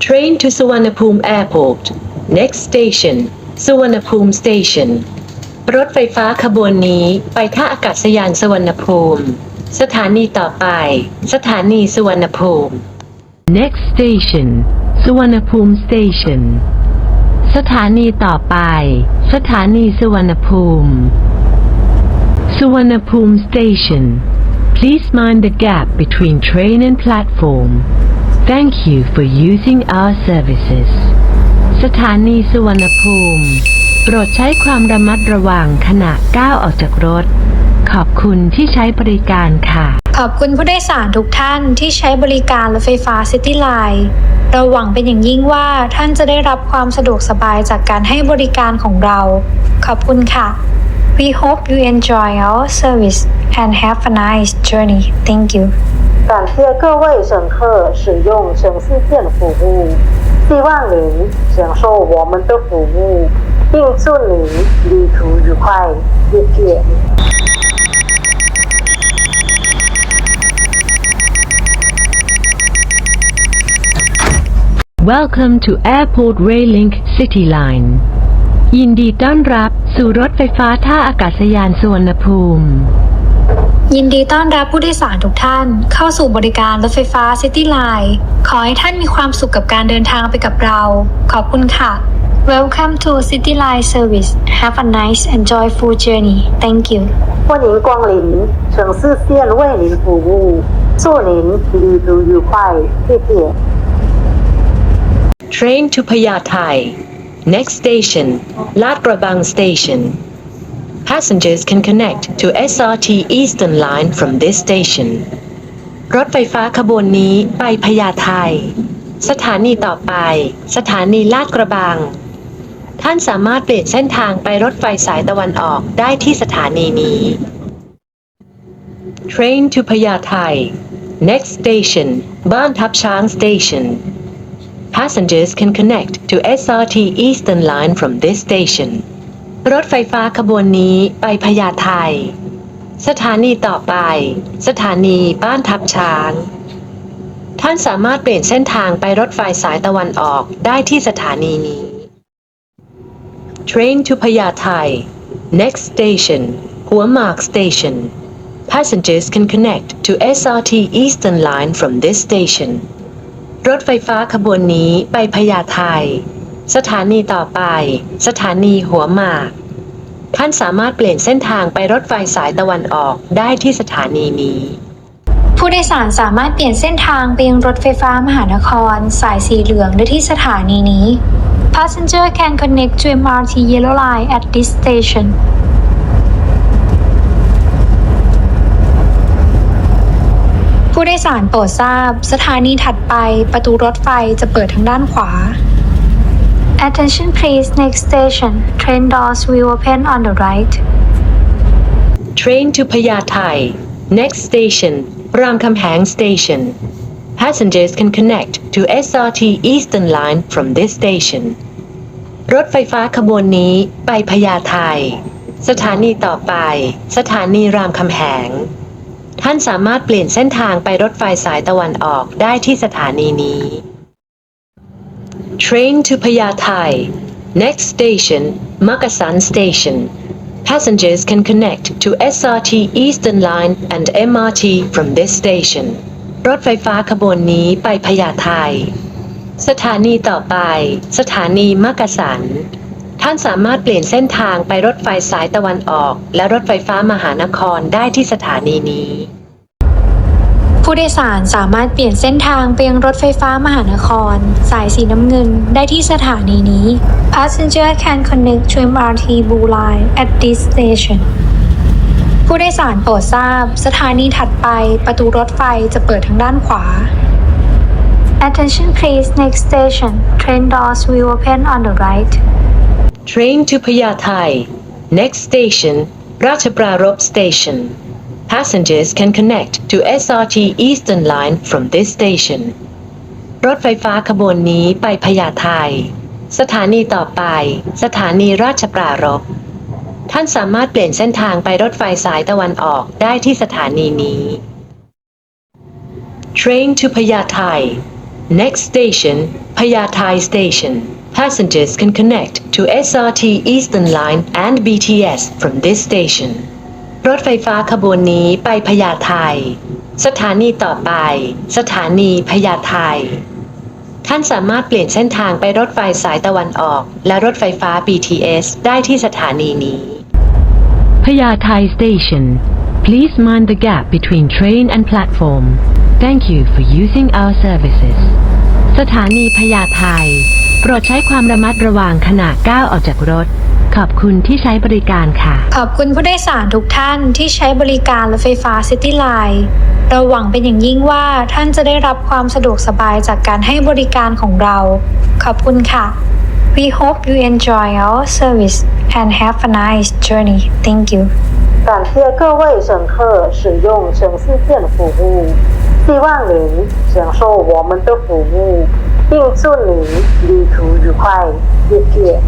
Train to Suvarnabhumi Airport. Next station, Suvarnabhumi Station. รถไฟฟ้าขบวนนี้ไปท่าอากาศยานสุวรรณภูมิ สถานีต่อไป สถานีสุวรรณภูมิ Next station, Suvarnabhumi Station. สถานีต่อไป สถานีสุวรรณภูมิ Suvarnabhumi Station. Please mind the gap between train and platform. Thank you for using our services. สถานีสุวรรณภูมิ โปรดใช้ความระมัดระวังขณะก้าวออกจากรถ ขอบคุณที่ใช้บริการค่ะ ขอบคุณผู้โดยสารทุกท่านที่ใช้บริการรถไฟฟ้าซิตี้ไลน์เราหวังเป็นอย่างยิ่งว่าท่านจะได้รับความสะดวกสบายจากการให้บริการของเรา ขอบคุณค่ะ We hope you enjoy our service and have a nice journey. Thank you. 感谢各位乘客使用城市线服务，希望您享受我们的服务，并祝您旅途愉快，谢谢。 Welcome to Airport Rail Link City Line ยินดีต้อนรับสู่รถไฟฟ้าท่าอากาศยานสุวรรณภูมิ ยินดีต้อนรับผู้โดยสารทุกท่านเข้าสู่บริการรถไฟฟ้าซิตี้ไลน์ขอให้ท่านมีความสุขกับการเดินทางไปกับเรา ขอบคุณค่ะ Welcome to City Line Service. Have a nice and joyful journey. Thank you. 欢迎光临城市线为您服务，祝您旅途愉快，谢谢。 Train to Payatai Next station Lat Krabang Station Passengers can connect to SRT Eastern Line from this station รถไฟฟ้าขบวนนี้ไปพญาไทสถานีต่อไป สถานีลาดกระบัง ท่านสามารถเปลี่ยนเส้นทางไปรถไฟสายตะวันออกได้ที่สถานีนี้ Train to Payatai Next station Ban Thap Chang Station Passengers can connect to SRT Eastern Line from this station รถไฟฟ้าขบวนนี้ไปพญาไทสถานีต่อไป สถานีบ้านทับช้าง ท่านสามารถเปลี่ยนเส้นทางไปรถไฟสายตะวันออกได้ที่สถานีนี้ Train to Payatai Next station Huamark Station Passengers can connect to SRT Eastern Line from this station รถไฟฟ้าขบวนนี้ไปพญาไท สถานีต่อไป สถานีหัวหมาก ท่านสามารถเปลี่ยนเส้นทางไปรถไฟสายตะวันออกได้ที่สถานีนี้ ผู้โดยสารสามารถเปลี่ยนเส้นทางไปยังรถไฟฟ้ามหานคร สายสีเหลืองได้ที่สถานีนี้ Passenger can connect to MRT Yellow Line at this station. ผู้โดยสารโปรดทราบ สถานีถัดไปประตูรถไฟจะเปิดทางด้านขวา Attention please next station train doors will open on the right Train to Payatai Next station Ramkhamhaeng Station Passengers can connect to SRT Eastern Line from this station รถไฟฟ้าขบวนนี้ไปพญาไทสถานีต่อไป สถานีรามคำแหง ท่านสามารถเปลี่ยนเส้นทางไปรถไฟสายตะวันออกได้ที่สถานีนี้ Train to Payatai Next station Makasan Station Passengers can connect to SRT Eastern Line and MRT from this station รถไฟฟ้าขบวนนี้ไปพญาไทสถานีต่อไป สถานีมักกะสัน ท่านสามารถเปลี่ยนเส้นทางไปรถไฟสายตะวันออก และรถไฟฟ้ามหานครได้ที่สถานีนี้ ผู้โดยสารสามารถเปลี่ยนเส้นทางไปยังรถไฟฟ้ามหานคร สายสีน้ำเงินได้ที่สถานีนี้ Passenger can connect to MRT Blue Line at this station ผู้โดยสารโปรดทราบ สถานีถัดไปประตูรถไฟจะเปิดทางด้านขวา Attention please next station train doors will open on the right Train to Payatai Next station Ratchaprarop Station Passengers can connect to SRT Eastern Line from this station รถไฟฟ้าขบวนนี้ไปพญาไทสถานีต่อไป สถานีราชปรารภท่านสามารถเปลี่ยนเส้นทางไปรถไฟสายตะวันออกได้ที่สถานีนี้ Train to Payatai Next station, Payatai Station. Passengers can connect to SRT Eastern Line and BTS from this station. รถไฟฟ้าขบวนนี้ไปพญาไทสถานีต่อไป สถานีพญาไทท่านสามารถเปลี่ยนเส้นทางไปรถไฟสายตะวันออก และรถไฟฟ้า BTS ได้ที่สถานีนี้ Payatai Station Please mind the gap between train and platform Thank you for using our services สถานีพญาไทโปรดใช้ความระมัดระวังขณะก้าวออกจากรถ ขอบคุณที่ใช้บริการค่ะ ขอบคุณผู้โดยสารทุกท่านที่ใช้บริการรถไฟฟ้าซิตี้ไลน์เราหวังเป็นอย่างยิ่งว่าท่านจะได้รับความสะดวกสบายจากการให้บริการของเรา ขอบคุณค่ะ We hope you enjoy our service and have a nice journey. Thank you. 感谢各位乘客使用城市线服务，希望您享受我们的服务，并祝您旅途愉快。谢谢。